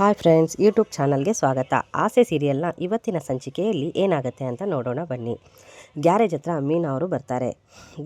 Hi friends YouTube ಚಾನಲ್ಗೆ ಸ್ವಾಗತ. ಆಸೆ ಸೀರಿಯಲ್ನ ಇವತ್ತಿನ ಸಂಚಿಕೆಯಲ್ಲಿ ಏನಾಗುತ್ತೆ ಅಂತ ನೋಡೋಣ ಬನ್ನಿ. ಗ್ಯಾರೇಜ್ ಹತ್ರ ಮೀನಾ ಅವರು ಬರ್ತಾರೆ.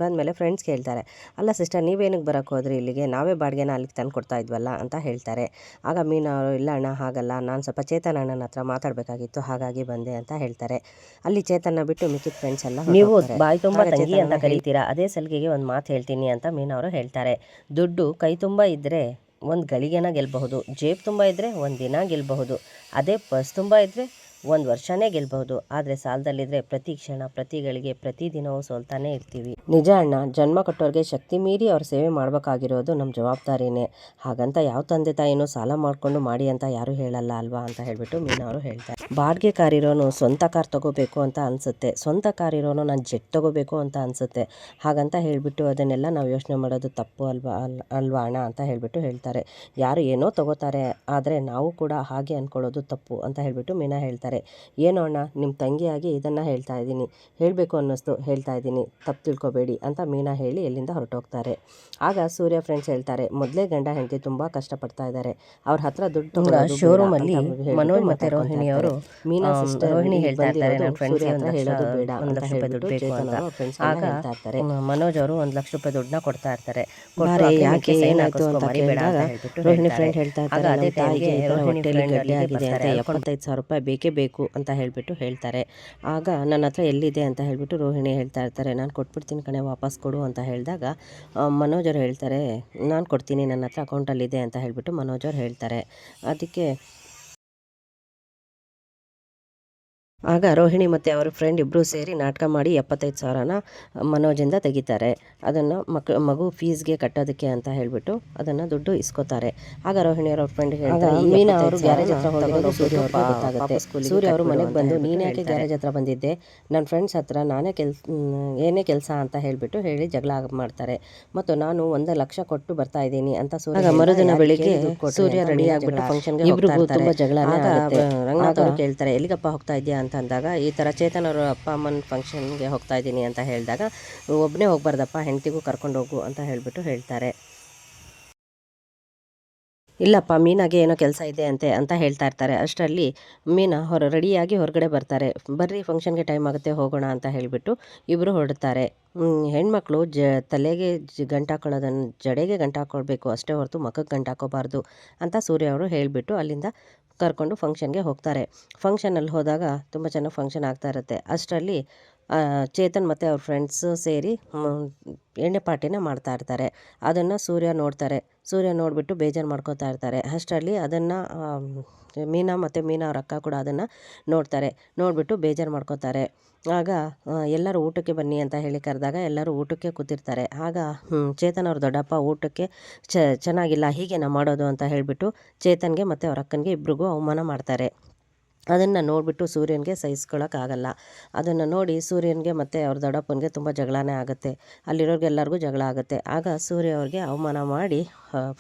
ಬಂದಮೇಲೆ ಫ್ರೆಂಡ್ಸ್ ಕೇಳ್ತಾರೆ ಅಲ್ಲ ಸಿಸ್ಟರ್ ನೀವೇನಕ್ಕೆ ಬರೋಕ್ಕೆ ಹೋದ್ರಿ ಇಲ್ಲಿಗೆ? ನಾವೇ ಬಾಡಿಗೆನ ಅಲ್ಲಿಗೆ ತಂದು ಕೊಡ್ತಾ ಇದ್ವಲ್ಲ? ಅಂತ ಹೇಳ್ತಾರೆ. ಆಗ ಮೀನಾ ಅವರು ಇಲ್ಲ ಅಣ್ಣ ಹಾಗಲ್ಲ. ನಾನು ಸ್ವಲ್ಪ ಚೇತನ ಅಣ್ಣನ ಹತ್ರ ಮಾತಾಡಬೇಕಾಗಿತ್ತು ಹಾಗಾಗಿ ಬಂದೆ ಅಂತ ಹೇಳ್ತಾರೆ. ಅಲ್ಲಿ ಚೇತನ ಬಿಟ್ಟು ಮಿಕ್ಕಿದ ಫ್ರೆಂಡ್ಸ್ ಎಲ್ಲ ನೀವು ಬಾಯಿ ತುಂಬ ತಂಗಿ ಅಂತ ಕರೀತೀರಾ? ಅದೇ ಸಲಿಗೆಗೆ ಒಂದು ಮಾತು ಹೇಳ್ತೀನಿ ಅಂತ ಮೀನಾ ಅವರು ಹೇಳ್ತಾರೆ. ದುಡ್ಡು ಕೈ ತುಂಬ ಇದ್ದರೆ ಒಂದು ಗಳಿಗೆನ ಗೆಲ್ಲಬಹುದು ಜೇಬು ತುಂಬ ಇದ್ದರೆ ಒಂದು ದಿನ ಗೆಲ್ಲಬಹುದು ಅದೇ ಪರ್ಸ್ ತುಂಬ ಇದ್ದರೆ ಒಂದು ವರ್ಷನೇ ಗೆಲ್ಬಹುದು. ಆದರೆ ಸಾಲದಲ್ಲಿದ್ದರೆ ಪ್ರತಿ ಕ್ಷಣ, ಪ್ರತಿ ಗಳಿಗೆ, ಪ್ರತಿ ಸೋಲ್ತಾನೆ ಇರ್ತೀವಿ. ನಿಜ ಅಣ್ಣ, ಜನ್ಮ ಕೊಟ್ಟವ್ರಿಗೆ ಶಕ್ತಿ ಮೀರಿ ಅವ್ರ ಸೇವೆ ಮಾಡಬೇಕಾಗಿರೋದು ನಮ್ಮ ಜವಾಬ್ದಾರಿನೇ. ಹಾಗಂತ ಯಾವ ತಂದೆ ತಾಯಿನೂ ಸಾಲ ಮಾಡಿಕೊಂಡು ಮಾಡಿ ಅಂತ ಯಾರೂ ಹೇಳಲ್ಲ ಅಲ್ವಾ ಅಂತ ಹೇಳ್ಬಿಟ್ಟು ಮೀನವರು ಹೇಳ್ತಾರೆ ಬಾಡಿಗೆ ಕಾರ್ ಇರೋನು ಸ್ವಂತ ಕಾರ್ ತಗೋಬೇಕು ಅಂತ ಅನಿಸುತ್ತೆ. ಸ್ವಂತ ಕಾರ್ ಇರೋನು ನಾನು ಜೆಟ್ ತಗೋಬೇಕು ಅಂತ ಅನಿಸುತ್ತೆ. ಹಾಗಂತ ಹೇಳಿಬಿಟ್ಟು ಅದನ್ನೆಲ್ಲ ನಾವು ಯೋಚನೆ ಮಾಡೋದು ತಪ್ಪು ಅಲ್ವಾ ಅಲ್, ಅಲ್ವಾ ಅಣ್ಣ ಅಂತ ಹೇಳಿಬಿಟ್ಟು ಹೇಳ್ತಾರೆ. ಯಾರು ಏನೋ ತಗೋತಾರೆ, ಆದರೆ ನಾವು ಕೂಡ ಹಾಗೆ ಅಂದ್ಕೊಳ್ಳೋದು ತಪ್ಪು ಅಂತ ಹೇಳಿಬಿಟ್ಟು ಮೀನಾ ಹೇಳ್ತಾರೆ ಏನೋ ಅಣ್ಣ ನಿಮ್ಮ ತಂಗಿಯಾಗಿ ಇದನ್ನು ಹೇಳ್ತಾ ಇದ್ದೀನಿ. ಹೇಳಬೇಕು ಅನ್ನಿಸ್ತು. ಹೇಳ್ತಾ ಇದ್ದೀನಿ. ತಪ್ಪು ತಿಳ್ಕೊಬೇಡಿ ಅಂತ ಮೀನಾ ಹೇಳಿ ಎಲ್ಲಿಂದ ಹೊರಟೋಗ್ತಾರೆ. ಆಗ ಸೂರ್ಯ ಫ್ರೆಂಡ್ಸ್ ಹೇಳ್ತಾರೆ ಮೊದಲೇ ಗಂಡ ಹೆಂಡತಿ ತುಂಬ ಕಷ್ಟಪಡ್ತಾ ಇದ್ದಾರೆ ಅವ್ರ ಹತ್ರ ದುಡ್ಡು ಶೋರೂಮ್ ಅಲ್ಲಿ ಮನೋಜ್ ಮತ್ತೆ ರೋಹಿಣಿ ಅವರು ಮೀನಾ ಸಿಸ್ಟರ್ ರೋಹಿಣಿ ಹೇಳ್ತಾ ಇರ್ತಾರೆ ನನ್ನ ಫ್ರೆಂಡ್ಸ್ ಹತ್ರ ಹೇಳೋದು ಬೇಡ ಒಂದು ಲಕ್ಷ ರೂಪಾಯಿ ದುಡ್ಡು ಬೇಕು ಅಂತ. ಆಗ ಮನೋಜ್ ಅವರು ಒಂದು ಲಕ್ಷ ರೂಪಾಯಿ ದುಡ್ಡನ್ನ ಕೊಡ್ತಾ ಇರ್ತಾರೆ. ಯಾಕೆ ಏನಾಯ್ತು ಅಂತ ಕೇಳಿದಾಗ ರೋಹಿಣಿ ಫ್ರೆಂಡ್ ಹೇಳ್ತಾ ಇರ್ತಾರೆ ಅದೇ ತಾಯಿಗೆ ರೋಹಿಣಿ ಫ್ರೆಂಡ್ ಗಡ್ಡೆ ಆಗಿದೆ ಅಂತ ಎಪ್ಪತ್ತೈದು ಸಾವಿರ ರೂಪಾಯಿ ಬೇಕೇ ಬೇಕು ಅಂತ ಹೇಳಿಬಿಟ್ಟು ಹೇಳ್ತಾರೆ. ಆಗ ನನ್ನ ಹತ್ರ ಎಲ್ಲಿದೆ ಅಂತ ಹೇಳಿಬಿಟ್ಟು ರೋಹಿಣಿ ಹೇಳ್ತಾ ಇರ್ತಾರೆ, ನಾನು ಕೊಟ್ಬಿಡ್ತೀನಿ ಕಣೆ, ವಾಪಸ್ ಕೊಡು ಅಂತ ಹೇಳಿದಾಗ ಮನೋಜರು ಹೇಳ್ತಾರೆ, ನಾನು ಕೊಡ್ತೀನಿ, ನನ್ನ ಹತ್ರ ಅಕೌಂಟಲ್ಲಿದೆ ಅಂತ ಹೇಳಿಬಿಟ್ಟು ಮನೋಜರು ಹೇಳ್ತಾರೆ. ಅದಕ್ಕೆ ಆಗ ರೋಹಿಣಿ ಮತ್ತು ಅವರ ಫ್ರೆಂಡ್ ಇಬ್ಬರು ಸೇರಿ ನಾಟಕ ಮಾಡಿ ಎಪ್ಪತ್ತೈದು ಸಾವಿರನ ಮನೋಜಿಂದ ತೆಗಿತಾರೆ. ಅದನ್ನು ಮಕ್ ಮಗು ಫೀಸ್ಗೆ ಕಟ್ಟೋದಕ್ಕೆ ಅಂತ ಹೇಳಿಬಿಟ್ಟು ಅದನ್ನು ದುಡ್ಡು ಇಸ್ಕೋತಾರೆ. ಆಗ ರೋಹಿಣಿ ಅವ್ರ ಫ್ರೆಂಡ್ ಹೇಳ್ತಾರೆ ಮೀನಾ ಅವರು ಗ್ಯಾರೇಜ್ ಹತ್ರ ಹೋಗಿರೋದು ಸೂರ್ಯ ಗೊತ್ತಾಗುತ್ತೆ. ಸೂರ್ಯ ಅವರು ಮನೆಗೆ ಬಂದು ನೀನು ಯಾಕೆ ಗ್ಯಾರೇಜ್ ಹತ್ರ ಬಂದಿದ್ದೆ? ನನ್ನ ಫ್ರೆಂಡ್ಸ್ ಹತ್ರ ನಾನೇ ಕೆಲ್ಸ ಏನೇ ಕೆಲಸ ಅಂತ ಹೇಳಿಬಿಟ್ಟು ಹೇಳಿ ಜಗಳ ಮಾಡ್ತಾರೆ. ಮತ್ತು ನಾನು ಒಂದು ಲಕ್ಷ ಕೊಟ್ಟು ಬರ್ತಾ ಇದ್ದೀನಿ ಅಂತ ಸೂರ್ಯ ಮರುದಿನ ಬೆಳಿಗ್ಗೆ ಸೂರ್ಯ ರೆಡಿ ಆಗಿಬಿಟ್ಟು ಫಂಕ್ಷನ್ಗೆ ಇಬ್ಬರು ತುಂಬ ಜಗಳ ರಂಗನಾಥ್ ಅವ್ರು ಕೇಳ್ತಾರೆ ಎಲ್ಲಿಗಪ್ಪ ಹೋಗ್ತಾ ಇದೆಯಾ ಅಂತ ಅಂದಾಗ ಈ ಥರ ಚೇತನ್ ಅವರು ಅಪ್ಪ ಅಮ್ಮನ ಫಂಕ್ಷನ್ಗೆ ಹೋಗ್ತಾ ಇದ್ದೀನಿ ಅಂತ ಹೇಳಿದಾಗ ಒಬ್ಬನೇ ಹೋಗ್ಬಾರ್ದಪ್ಪ, ಹೆಂಡತಿಗೂ ಕರ್ಕೊಂಡು ಹೋಗು ಅಂತ ಹೇಳಿಬಿಟ್ಟು ಹೇಳ್ತಾರೆ. ಇಲ್ಲಪ್ಪ, ಮೀನಾಗೆ ಏನೋ ಕೆಲಸ ಇದೆ ಅಂತೆ ಅಂತ ಹೇಳ್ತಾ ಇರ್ತಾರೆ. ಅಷ್ಟರಲ್ಲಿ ಮೀನಾ ಹೊರ ರೆಡಿಯಾಗಿ ಹೊರಗಡೆ ಬರ್ತಾರೆ. ಬರ್ರಿ ಫಂಕ್ಷನ್ಗೆ ಟೈಮ್ ಆಗುತ್ತೆ, ಹೋಗೋಣ ಅಂತ ಹೇಳಿಬಿಟ್ಟು ಇಬ್ಬರು ಹೊರಡ್ತಾರೆ. ಹೆಣ್ಮಕ್ಳು ಜ, ತಲೆಗೆ ಜ ಗಂಟು ಹಾಕೊಳ್ಳೋದನ್ನು ಜಡೆಗೆ ಗಂಟು ಹಾಕ್ಕೊಳ್ಬೇಕು ಅಷ್ಟೇ ಹೊರತು ಮಖಕ್ಕೆ ಗಂಟು ಹಾಕೋಬಾರ್ದು ಅಂತ ಸೂರ್ಯ ಅವರು ಹೇಳಿಬಿಟ್ಟು ಅಲ್ಲಿಂದ ಕರ್ಕೊಂಡು ಫಂಕ್ಷನ್ಗೆ ಹೋಗ್ತಾರೆ. ಫಂಕ್ಷನಲ್ಲಿ ಹೋದಾಗ ತುಂಬ ಚೆನ್ನಾಗಿ ಫಂಕ್ಷನ್ ಆಗ್ತಾ ಇರುತ್ತೆ. ಅಷ್ಟರಲ್ಲಿ ಚೇತನ್ ಮತ್ತು ಅವ್ರ ಫ್ರೆಂಡ್ಸು ಸೇರಿ ಎಣ್ಣೆ ಪಾರ್ಟಿನ ಮಾಡ್ತಾ ಇರ್ತಾರೆ. ಅದನ್ನು ಸೂರ್ಯ ನೋಡ್ತಾರೆ. ಸೂರ್ಯ ನೋಡಿಬಿಟ್ಟು ಬೇಜಾರು ಮಾಡ್ಕೋತಾ ಇರ್ತಾರೆ. ಅಷ್ಟರಲ್ಲಿ ಅದನ್ನು ಮೀನಾ ಮತ್ತು ಮೀನಾ ಅವ್ರ ಅಕ್ಕ ಕೂಡ ಅದನ್ನು ನೋಡ್ತಾರೆ. ನೋಡಿಬಿಟ್ಟು ಬೇಜಾರು ಮಾಡ್ಕೋತಾರೆ. ಆಗ ಎಲ್ಲರೂ ಊಟಕ್ಕೆ ಬನ್ನಿ ಅಂತ ಹೇಳಿ ಕರೆದಾಗ ಎಲ್ಲರೂ ಊಟಕ್ಕೆ ಕೂತಿರ್ತಾರೆ. ಆಗ ಚೇತನ್ ಅವ್ರ ದೊಡ್ಡಪ್ಪ ಊಟಕ್ಕೆ ಚ, ಚೆನ್ನಾಗಿಲ್ಲ ಹೀಗೆ ನಾ ಮಾಡೋದು ಅಂತ ಹೇಳಿಬಿಟ್ಟು ಚೇತನ್ಗೆ ಮತ್ತು ಅವ್ರ ಅಕ್ಕನಿಗೆ ಇಬ್ರಿಗೂ ಅವಮಾನ ಮಾಡ್ತಾರೆ. ಅದನ್ನು ನೋಡಿಬಿಟ್ಟು ಸೂರ್ಯನಿಗೆ ಸಹಿಸ್ಕೊಳ್ಳೋಕ್ಕಾಗಲ್ಲ ಅದನ್ನು ನೋಡಿ ಸೂರ್ಯನಿಗೆ ಮತ್ತು ಅವ್ರ ದೊಡ್ಡಪ್ಪನಿಗೆ ತುಂಬ ಜಗಳನೇ ಆಗುತ್ತೆ. ಅಲ್ಲಿರೋರಿಗೆಲ್ಲರಿಗೂ ಜಗಳ ಆಗುತ್ತೆ. ಆಗ ಸೂರ್ಯ ಅವ್ರಿಗೆ ಅವಮಾನ ಮಾಡಿ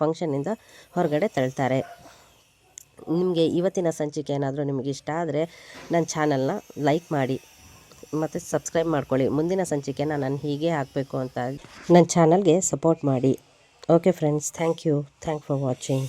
ಫಂಕ್ಷನ್ನಿಂದ ಹೊರಗಡೆ ತಳ್ತಾರೆ ನಿಮಗೆ ಇವತ್ತಿನ ಸಂಚಿಕೆ ಏನಾದರೂ ನಿಮಗೆ ಇಷ್ಟ ಆದರೆ ನನ್ನ ಚಾನಲ್ನ ಲೈಕ್ ಮಾಡಿ. ಮತ್ತು ಸಬ್ಸ್ಕ್ರೈಬ್ ಮಾಡ್ಕೊಳ್ಳಿ. ಮುಂದಿನ ಸಂಚಿಕೆನ ನಾನು ಹೀಗೆ ಹಾಕಬೇಕು ಅಂತ ನನ್ನ ಚಾನಲ್ಗೆ ಸಪೋರ್ಟ್ ಮಾಡಿ. Okay friends thank you thank for watching